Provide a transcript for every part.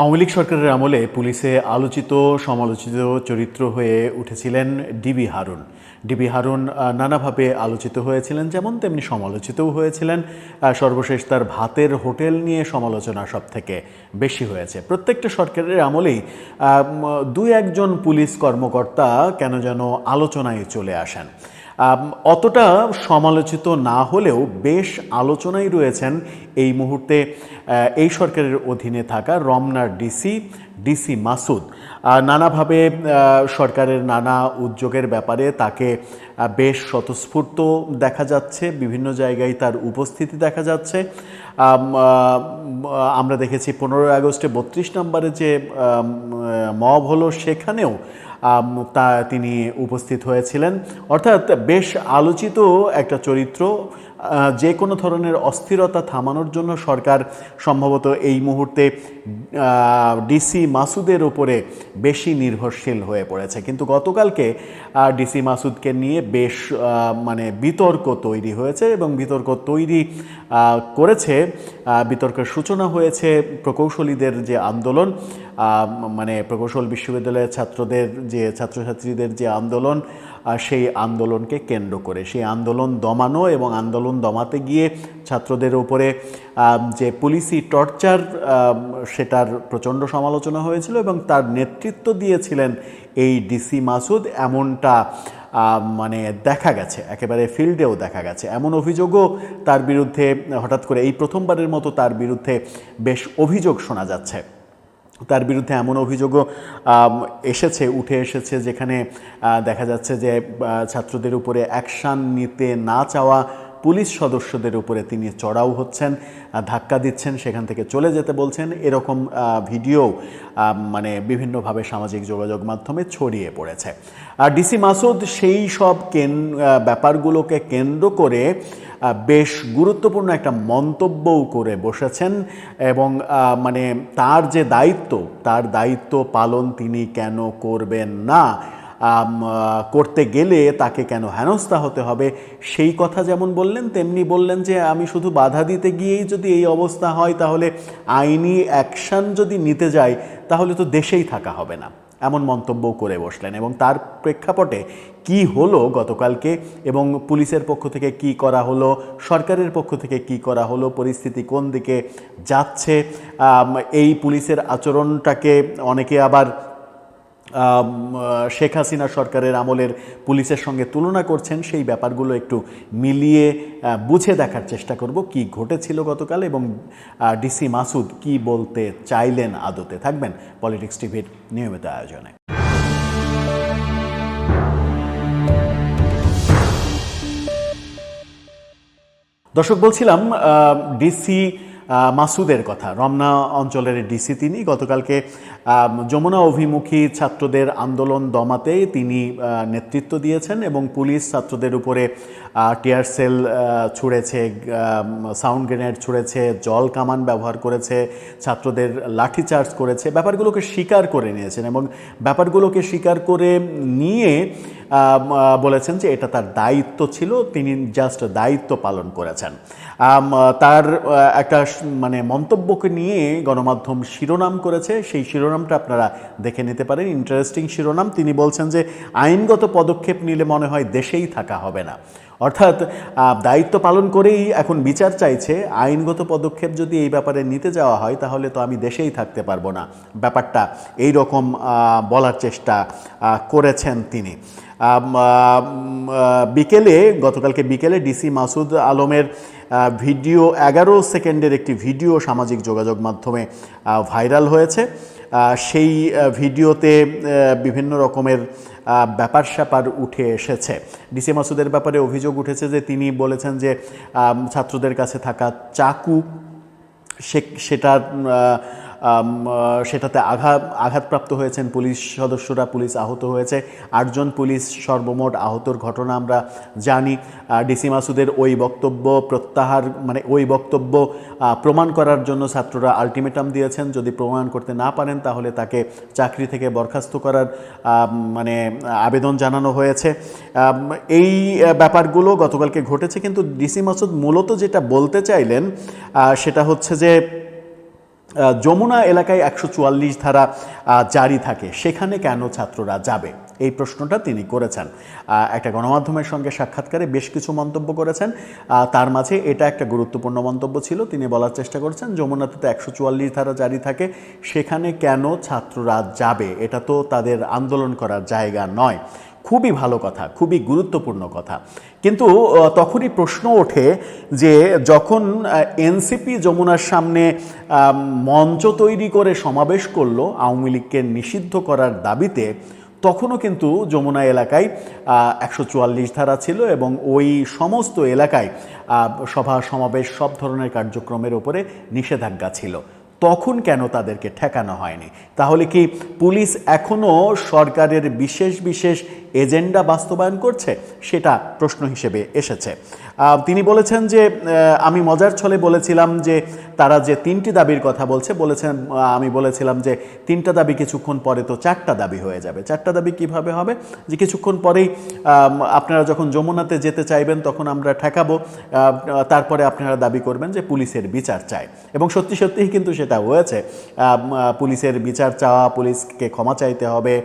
আওয়ামী লীগ সরকারের আমলে পুলিশে আলোচিত, সমালোচিত চরিত্র হয়ে উঠেছিলেন ডিবি হারুন। ডিবি হারুন নানাভাবে আলোচিত হয়েছিলেন, যেমন তেমনি সমালোচিতও হয়েছিলেন। সর্বশেষ তার ভাতের হোটেল নিয়ে সমালোচনা সব থেকে বেশি হয়েছে। প্রত্যেকটা সরকারের আমলেই দুই একজন পুলিশ কর্মকর্তা কেন যেন আলোচনায় চলে আসেন। অতটা সমালোচিত না হলেও বেশ আলোচনায় রয়েছেন এই মুহূর্তে এই সরকারের অধীনে থাকা রমনার ডিসি ডিসি মাসুদ। নানাভাবে সরকারের নানা উদ্যোগের ব্যাপারে তাকে বেশ স্বতঃস্ফূর্ত দেখা যাচ্ছে, বিভিন্ন জায়গায় তার উপস্থিতি দেখা যাচ্ছে। আমরা দেখেছি, পনেরোই আগস্টে বত্রিশ নম্বরে যে মব হলো, সেখানেও তা তিনি উপস্থিত হয়েছিলেন। অর্থাৎ বেশ আলোচিত একটা চরিত্র যে কোনো ধরনের অস্থিরতা থামানোর জন্য সরকার সম্ভবত এই মুহূর্তে ডিসি মাসুদের উপরে বেশি নির্ভরশীল হয়ে পড়েছে। কিন্তু গতকালকে ডিসি মাসুদকে নিয়ে বেশ মানে বিতর্ক তৈরি হয়েছে এবং বিতর্ক তৈরি করেছে বিতর্কের সূচনা হয়েছে প্রকৌশলীদের যে আন্দোলন মানে প্রকৌশল বিশ্ববিদ্যালয়ের ছাত্রদের যে, ছাত্রছাত্রীদের যে আন্দোলন সেই আন্দোলনকে কেন্দ্র করে। সেই আন্দোলন দমানো এবং আন্দোলন দমাতে গিয়ে ছাত্রদের উপরে যে পুলিশি টর্চার সেটার প্রচণ্ড সমালোচনা হয়েছিল এবং তার নেতৃত্ব দিয়েছিলেন এই ডিসি মাসুদ। এমনটা মানে দেখা গেছে, একেবারে ফিল্ডেও দেখা গেছে। এমন অভিযোগও তার বিরুদ্ধে, হঠাৎ করে এই প্রথমবারের মতো তার বিরুদ্ধে বেশ অভিযোগ শোনা যাচ্ছে। তার বিরুদ্ধে এমন অভিযোগও এসেছে, উঠে এসেছে, যেখানে দেখা যাচ্ছে যে ছাত্রদের উপরে অ্যাকশান নিতে না চাওয়া পুলিশ সদস্যদের উপরে তিনি চড়াও হচ্ছেন ধাক্কা দিচ্ছেন, সেখান থেকে চলে যেতে বলছেন। এরকম ভিডিও মানে বিভিন্নভাবে সামাজিক যোগাযোগ মাধ্যমে ছড়িয়ে পড়েছে। আর ডিসি মাসুদ, সেই সব কেন ব্যাপারগুলোকে কেন্দ্র করে বেশ গুরুত্বপূর্ণ একটা মন্তব্যও করে বসেছেন এবং মানে তার যে দায়িত্ব, তার দায়িত্ব পালন তিনি কেন করবেন না করতে গেলে তাকে কেন হেনস্থা হতে হবে? সেই কথা যেমন বললেন, তেমনি বললেন যে, আমি শুধু বাধা দিতে গিয়েই যদি এই অবস্থা হয়, তাহলে আইনি অ্যাকশন যদি নিতে যাই, তাহলে তো দেশেই থাকা হবে না। এমন মন্তব্য করে বসলেন এবং তার প্রেক্ষাপটে কি হলো গতকালকে এবং পুলিশের পক্ষ থেকে কি করা হলো, সরকারের পক্ষ থেকে কি করা হলো, পরিস্থিতি কোন দিকে যাচ্ছে? এই পুলিশের আচরণটাকে অনেকে আবার শেখ হাসিনা সরকারের আমলের পুলিশের সঙ্গে তুলনা করছেন, সেই ব্যাপারগুলো একটু মিলিয়ে বুঝে দেখার চেষ্টা করব কি ঘটেছিল গতকাল এবং ডিসি মাসুদ কি বলতে চাইলেন আদতে। থাকবেন পলিটিক্স টিভির নিয়মিত আয়োজনে। দর্শক, বলছিলাম ডিসি মাসুদের কথা। রমনা অঞ্চলের ডিসি তিনি গতকালকে যমুনা অভিমুখী ছাত্রদের আন্দোলন দমাতে তিনি নেতৃত্ব দিয়েছেন এবং পুলিশ ছাত্রদের উপরে টিয়ার সেল ছুঁড়েছে সাউন্ড গ্রেনেড ছুঁড়েছে, জল কামান ব্যবহার করেছে, ছাত্রদের লাঠিচার্জ করেছে, ব্যাপারগুলোকে স্বীকার করে নিয়েছেন এবং ব্যাপারগুলোকে স্বীকার করে নিয়ে বলেছেন যে এটা তার দায়িত্ব ছিল, তিনি জাস্ট দায়িত্ব পালন করেছেন। তার একটা মানে মন্তব্যকে নিয়ে গণমাধ্যম শিরোনাম করেছে। সেই শিরোনামটা আপনারা দেখে নিতে পারেন। ইন্টারেস্টিং শিরোনাম। তিনি বলছেন যে, আইনগত পদক্ষেপ নিলে মনে হয় দেশেই থাকা হবে না। অর্থাৎ দায়িত্ব পালন করেই এখন বিচার চাইছে। আইনগত পদক্ষেপ যদি এই ব্যাপারে নিতে যাওয়া হয়, তাহলে তো আমি দেশেই থাকতে পারব না। ব্যাপারটা এই রকম বলার চেষ্টা করেছেন তিনি। বিকেলে, গতকালকে বিকেলে ডিসি মাসুদ আলমের ভিডিও এগারো সেকেন্ডের একটি ভিডিও সামাজিক যোগাযোগ মাধ্যমে ভাইরাল হয়েছে। সেই ভিডিওতে বিভিন্ন রকমের ব্যাপার স্যাপার উঠে এসেছে। ডিসি মাসুদের ব্যাপারে অভিযোগ উঠেছে যে তিনি বলেছেন যে ছাত্রদের কাছে থাকা চাকু সে সেটা সেটাতে আঘাত, আঘাতপ্রাপ্ত হয়েছেন পুলিশ সদস্যরা, পুলিশ আহত হয়েছে। আটজন পুলিশ সর্বমোট আহতর ঘটনা আমরা জানি। ডিসি মাসুদের ওই বক্তব্য প্রত্যাহার মানে ওই বক্তব্য প্রমাণ করার জন্য ছাত্ররা আলটিমেটাম দিয়েছেন। যদি প্রমাণ করতে না পারেন, তাহলে তাকে চাকরি থেকে বরখাস্ত করার মানে আবেদন জানানো হয়েছে। এই ব্যাপারগুলো গতকালকে ঘটেছে। কিন্তু ডিসি মাসুদ মূলত যেটা বলতে চাইলেন সেটা হচ্ছে যে যমুনা এলাকায় একশো চুয়াল্লিশ ধারা জারি থাকে। সেখানে কেন ছাত্ররা যাবে? এই প্রশ্নটা তিনি করেছেন। একটা গণমাধ্যমের সঙ্গে সাক্ষাৎকারে বেশ কিছু মন্তব্য করেছেন। তার মাঝে এটা একটা গুরুত্বপূর্ণ মন্তব্য ছিল। তিনি বলার চেষ্টা করেছেন, যমুনাতে তো একশো চুয়াল্লিশ ধারা জারি থাকে, সেখানে কেন ছাত্ররা যাবে? এটা তো তাদের আন্দোলন করার জায়গা নয়। খুবই ভালো কথা, খুবই গুরুত্বপূর্ণ কথা। কিন্তু তখনই প্রশ্ন ওঠে যে যখন এনসিপি যমুনার সামনে মঞ্চ তৈরি করে সমাবেশ করল আওয়ামী লীগকে নিষিদ্ধ করার দাবিতে, তখনও কিন্তু যমুনা এলাকায় একশো চুয়াল্লিশ ধারা ছিল এবং ওই সমস্ত এলাকায় সভা, সমাবেশ সব ধরনের কার্যক্রমের ওপরে নিষেধাজ্ঞা ছিল। তখন কেন তাদেরকে ঠেকানো হয়নি? তাহলে কি পুলিশ এখনও সরকারের বিশেষ বিশেষ এজেন্ডা বাস্তবায়ন করছে সেটা প্রশ্ন হিসেবে এসেছে। তিনি বলেছেন যে আমি মজার ছলে বলেছিলাম যে তারা যে তিনটি দাবির কথা বলছে বলেছেন আমি বলেছিলাম যে তিনটা দাবি কিছুক্ষণ পরে তো চারটা দাবি হয়ে যাবে। চারটা দাবি কীভাবে হবে? যে কিছুক্ষণ পরেই আপনারা যখন যমুনাতে যেতে চাইবেন তখন আমরা ঠেকাবো তারপরে আপনারা দাবি করবেন যে পুলিশের বিচার চায় এবং সত্যি সত্যিই কিন্তু সেটা হয়েছে। পুলিশের বিচার চাওয়া পুলিশকে ক্ষমা চাইতে হবে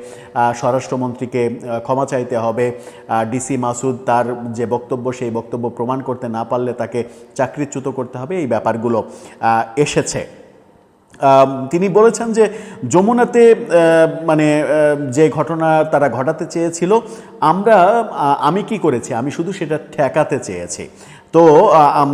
স্বরাষ্ট্রমন্ত্রীকে আহ, ক্ষমা চাইতে হবে। ডিসি মাসুদ তার যে বক্তব্য, সেই বক্তব্য প্রমাণ করতে না পারলে তাকে চাকরিচ্যুত করতে হবে। এই ব্যাপারগুলো এসেছে। তিনি বলেছেন যে যমুনাতে মানে যে ঘটনা তারা ঘটাতে চেয়েছিল, আমরা আমি কি করেছি? আমি শুধু সেটা ঠেকাতে চেয়েছি। তো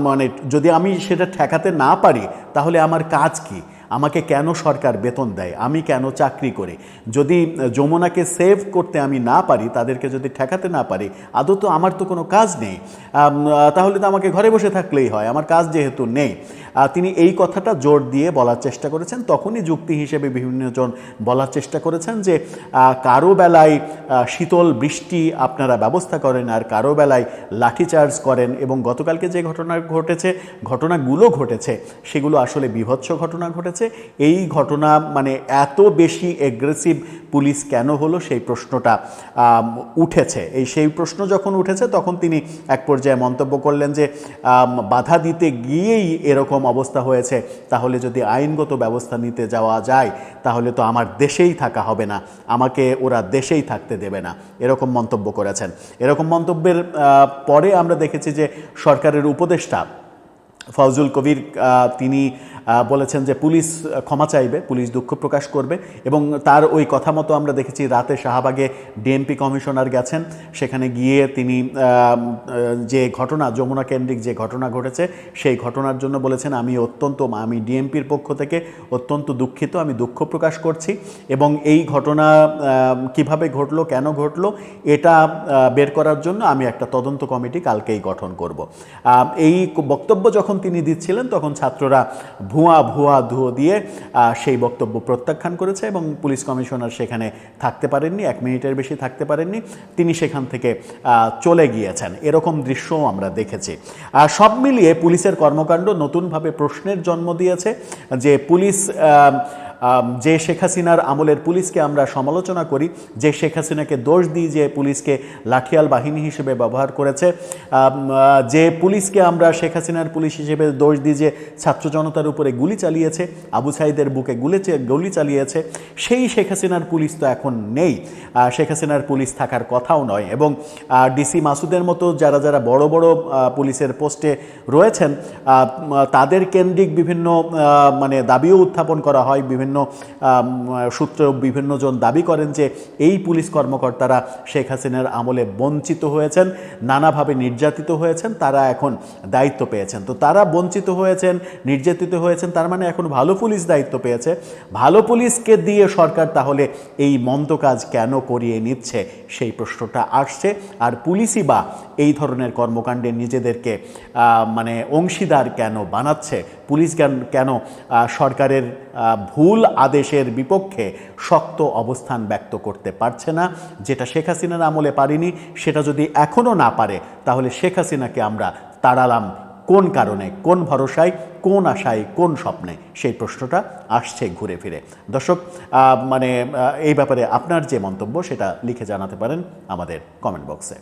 মানে যদি আমি সেটা ঠেকাতে না পারি, তাহলে আমার কাজ কি? আমাকে কেন সরকার বেতন দেয়? আমি কেন চাকরি করে? যদি যমুনাকে সেভ করতে আমি না পারি, তাদেরকে যদি ঠেকাতে না পারি, আদৌ তো আমার তো কোনো কাজ নেই। তাহলে তো আমাকে ঘরে বসে থাকলেই হয়, আমার কাজ যেহেতু নেই। তিনি এই কথাটা জোর দিয়ে বলার চেষ্টা করেছেন। তখনই যুক্তি হিসেবে বিভিন্নজন বলার চেষ্টা করেছেন যে কারও বেলায় শীতল বৃষ্টি আপনারা ব্যবস্থা করেন আর কারও বেলায় লাঠিচার্জ করেন এবং গতকালকে যে ঘটনা ঘটেছে, ঘটনাগুলো ঘটেছে, সেগুলো আসলে বিভৎস ঘটনা ঘটেছে। এই ঘটনা মানে এত বেশি এগ্রেসিভ পুলিশ কেন হলো সেই প্রশ্নটা উঠেছে। এই সেই প্রশ্ন যখন উঠেছে তখন তিনি এক পর্যায়ে মন্তব্য করলেন যে বাধা দিতে গিয়েই এরকম অবস্থা হয়েছে। তাহলে যদি আইনগত ব্যবস্থা নিতে যাওয়া যায়, তাহলে তো আমার দেশেই থাকা হবে না। আমাকে ওরা দেশেই থাকতে দেবে না। এরকম মন্তব্য করেছেন। এরকম মন্তব্যের পরে আমরা দেখেছি যে সরকারের উপদেষ্টা ফজলুল কবির তিনি বলেছেন যে পুলিশ ক্ষমা চাইবে, পুলিশ দুঃখ প্রকাশ করবে এবং তার ওই কথা মতো আমরা দেখেছি রাতে শাহবাগে ডিএমপি কমিশনার গেছেন। সেখানে গিয়ে তিনি যে ঘটনা, যমুনা কেন্দ্রিক যে ঘটনা ঘটেছে, সেই ঘটনার জন্য বলেছেন, আমি অত্যন্ত, আমি ডিএমপির পক্ষ থেকে অত্যন্ত দুঃখিত, আমি দুঃখ প্রকাশ করছি। এবং এই ঘটনা কীভাবে ঘটলো, কেন ঘটলো, এটা বের করার জন্য আমি একটা তদন্ত কমিটি কালকেই গঠন করব। এই বক্তব্য যখন তিনি দিচ্ছিলেন, তখন ছাত্ররা ভুয়া ভুয়া ধুয়ো দিয়ে সেই বক্তব্য প্রত্যাখ্যান করেছে এবং পুলিশ কমিশনার সেখানে থাকতে পারেননি, এক মিনিটের বেশি থাকতে পারেননি। তিনি সেখান থেকে চলে গিয়েছেন। এরকম দৃশ্যও আমরা দেখেছি। সব মিলিয়ে পুলিশের কর্মকাণ্ড নতুনভাবে প্রশ্নের জন্ম দিয়েছে যে পুলিশ যে শেখ হাসিনার আমলের পুলিশকে আমরা সমালোচনা করি, যে শেখ হাসিনাকে দোষ দিই যে পুলিশকে লাঠিয়াল বাহিনী হিসেবে ব্যবহার করেছে যে পুলিশকে আমরা শেখ হাসিনার পুলিশ হিসেবে দোষ দিই যে ছাত্র জনতার উপরে গুলি চালিয়েছে, আবু সাইদের বুকে গুলি গুলি চালিয়েছে, সেই শেখ হাসিনার পুলিশ তো এখন নেই। শেখ হাসিনার পুলিশ থাকার কথাও নয় এবং ডিসি মাসুদের মতো যারা যারা বড় বড় পুলিশের পোস্টে রয়েছেন তাদের কেন্দ্রিক বিভিন্ন মানে দাবিও উত্থাপন করা হয়, বিভিন্ন আম, সূত্র বিভিন্ন জন দাবি করেন যে এই পুলিশ কর্মকর্তারা শেখ হাসিনার আমলে বঞ্চিত হয়েছেন নানাভাবে নির্যাতিত হয়েছেন তারা এখন দায়িত্ব পেয়েছেন। তো তারা বঞ্চিত হয়েছেন নির্যাতিত হয়েছেন তার মানে এখন ভালো পুলিশ দায়িত্ব পেয়েছে। ভালো পুলিশকে দিয়ে সরকার তাহলে এই মন্দ কাজ কেন করিয়ে নিচ্ছে সেই প্রশ্নটা আসছে। আর পুলিশই বা এই ধরনের কর্মকাণ্ডে নিজেদেরকে মানে অংশীদার কেন বানাচ্ছে? পুলিশ কেন সরকারের আহ, ভুল আদেশের বিপক্ষে শক্ত অবস্থান ব্যক্ত করতে পারছে না, যেটা শেখ হাসিনার আমলে পারিনি, সেটা যদি এখনও না পারে, তাহলে শেখ হাসিনাকে আমরা তাড়ালাম কোন কারণে, কোন ভরসায়, কোন আশায়, কোন স্বপ্নে? সেই প্রশ্নটা আসছে ঘুরে ফিরে। দর্শক মানে এই ব্যাপারে আপনার যে মন্তব্য, সেটা লিখে জানাতে পারেন আমাদের কমেন্ট বক্সে